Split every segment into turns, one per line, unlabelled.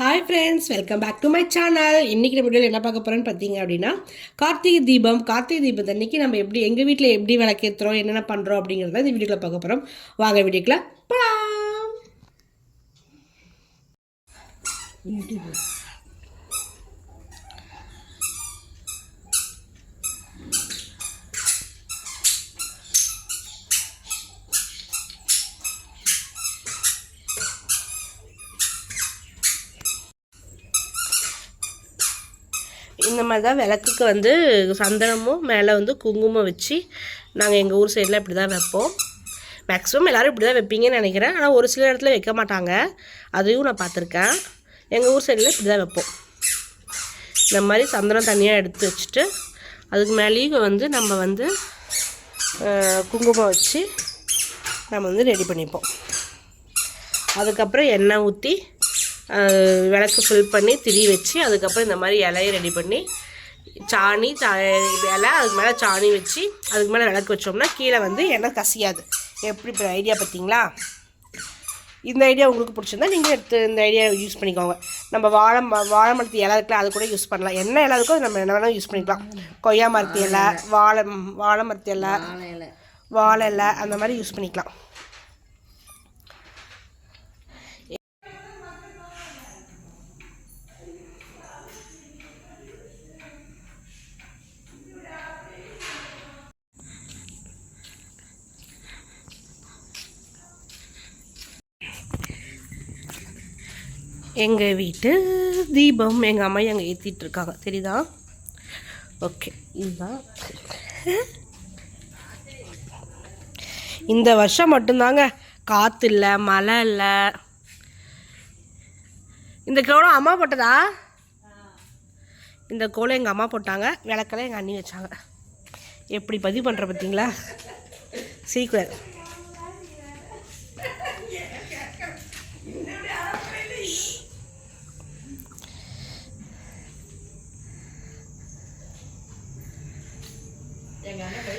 Hi friends welcome back to my channel இன்றைக்கி நம்ம வீடியோவில் என்ன பார்க்க போகிறோன்னு பார்த்தீங்க அப்படின்னா கார்த்திகை தீபம். கார்த்திகை தீபம் அன்றைக்கி நம்ம எப்படி எங்கள் வீட்டில் எப்படி விளக்கேற்றுறோம் என்னென்ன பண்ணுறோம் அப்படிங்கிறத இந்த வீடியோவில் பார்க்க போகிறோம் வாங்க வீடியோக்குள்ள போகலாம் இந்த மாதிரி தான் விளக்குக்கு வந்து சந்தனமும் மேலே வந்து குங்குமம் வச்சு நாங்கள் எங்கள் ஊர் சைடில் இப்படி தான் வைப்போம். மேக்ஸிமம் எல்லோரும் இப்படி தான் வைப்பீங்கன்னு நினைக்கிறேன். ஆனால் ஒரு சில இடத்துல வைக்க மாட்டாங்க. அதையும் நான் பார்த்துருக்கேன். எங்கள் ஊர் சைடில் இப்படி தான் வைப்போம். இந்த மாதிரி சந்தனம் தனியாக எடுத்து வச்சுட்டு அதுக்கு மேலேயும் வந்து நம்ம வந்து குங்குமம் வச்சு நம்ம வந்து ரெடி பண்ணிப்போம். அதுக்கப்புறம் எண்ணெய் ஊற்றி விளக்கு ஃபில் பண்ணி திரி வச்சு அதுக்கப்புறம் இந்த மாதிரி இலையை ரெடி பண்ணி சாணி சா இலை அதுக்கு மேலே சாணி வச்சு அதுக்கு மேலே விளக்கு வச்சோம்னா கீழே வந்து எண்ணெய் கசியாது. எப்படி இப்போ ஐடியா பார்த்தீங்களா இந்த ஐடியா உங்களுக்கு பிடிச்சிருந்தா நீங்கள் எடுத்து இந்த ஐடியா யூஸ் பண்ணிக்கோங்க. நம்ம வாழை வாழை மரத்து இலை இருக்குல்ல அது கூட யூஸ் பண்ணலாம். என்ன இலை இருக்கோ நம்ம என்ன வேணால் யூஸ் பண்ணிக்கலாம். கொய்யா மரத்து இலை வாழை வாழை மரத்து இலை வாழை இலை. அந்த மாதிரி யூஸ் பண்ணிக்கலாம். எங்கள் வீட்டு தீபம் எங்கள் அம்மா அங்கே ஏற்றிட்டு இருக்காங்க. தெரியுதா? ஓகே இதுதான். இந்த வருஷம் மட்டும்தாங்க. காற்று இல்லை மழை இல்லை. இந்த கோலம் அம்மா போட்டதா? இந்த கோலம் எங்கள் அம்மா போட்டாங்க. விளக்கெல்லாம் எங்கள் அண்ணி வச்சாங்க. எப்படி பதிவு பண்ணுற பார்த்தீங்களா சீக்கிரம்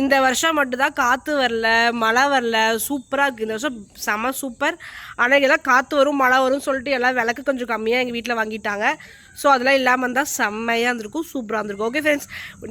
இந்த வருஷம் மட்டும்தான் காற்று வரல மழை வரல சூப்பராக இருக்குது இந்த வருஷம் செம சூப்பர் ஆனால் எல்லாம் காற்று வரும் மழை வரும்னு சொல்லிட்டு எல்லாம் விளக்கு கொஞ்சம் கம்மியாக எங்கள் வீட்டில் வாங்கிட்டாங்க. ஸோ அதெல்லாம் இல்லாமல் இருந்தால் செம்மையாக இருந்திருக்கும் சூப்பராக இருந்திருக்கும். ஓகே ஃப்ரெண்ட்ஸ்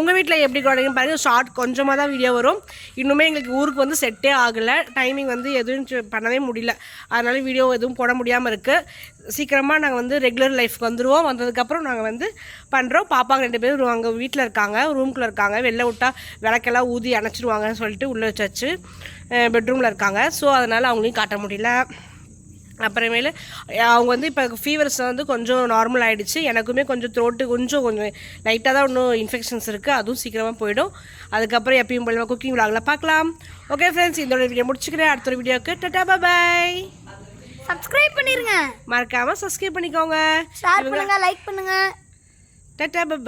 உங்கள் வீட்டில் எப்படி குழந்தைங்க பாருங்கள் ஷார்ட் கொஞ்சமாக தான் வீடியோ வரும். இன்னுமே எங்களுக்கு ஊருக்கு வந்து செட்டே ஆகலை. டைமிங் வந்து எதுவும் பண்ணவே முடியல. அதனால வீடியோ எதுவும் போட முடியாமல் இருக்குது சீக்கிரமாக நாங்கள் வந்து ரெகுலர் லைஃப்க்கு வந்துடுவோம் வந்ததுக்கப்புறம் நாங்கள் வந்து பண்ணுறோம் பாப்பாங்க ரெண்டு பேரும் அங்கே வீட்டில் இருக்காங்க. ரூம்குள்ளே இருக்காங்க. வெளில விட்டா விளக்கெல்லாம் ஊதி அணைச்சிருவாங்கன்னு சொல்லிட்டு உள்ளே வச்சாச்சு. பெட்ரூமில் இருக்காங்க. ஸோ அதனால் அவங்களையும் காட்ட முடியல. அப்புறமேலு அவங்க வந்து இப்போ ஃபீவர்ஸ் வந்து கொஞ்சம் நார்மல் ஆகிடுச்சு எனக்குமே கொஞ்சம் த்ரோட்டு கொஞ்சம் கொஞ்சம் லைட்டாக தான் இன்னும் இன்ஃபெக்ஷன்ஸ் இருக்குது அதுவும் சீக்கிரமாக போயிடும். அதுக்கப்புறம் எப்பயும் போல குக்கிங் விளாகில் பார்க்கலாம் ஓகே ஃப்ரெண்ட்ஸ் இந்த ஒரு வீடியோ முடிச்சுக்கிறேன். அடுத்த ஒரு வீடியோக்கு டட்டா பாய்
சப்ஸ்கிரைப் பண்ணிருங்க.
மறக்காமல் சப்ஸ்கிரைப் பண்ணிக்கோங்க.
ஷேர் பண்ணுங்க லைக் பண்ணுங்க.
டட்டா பாய்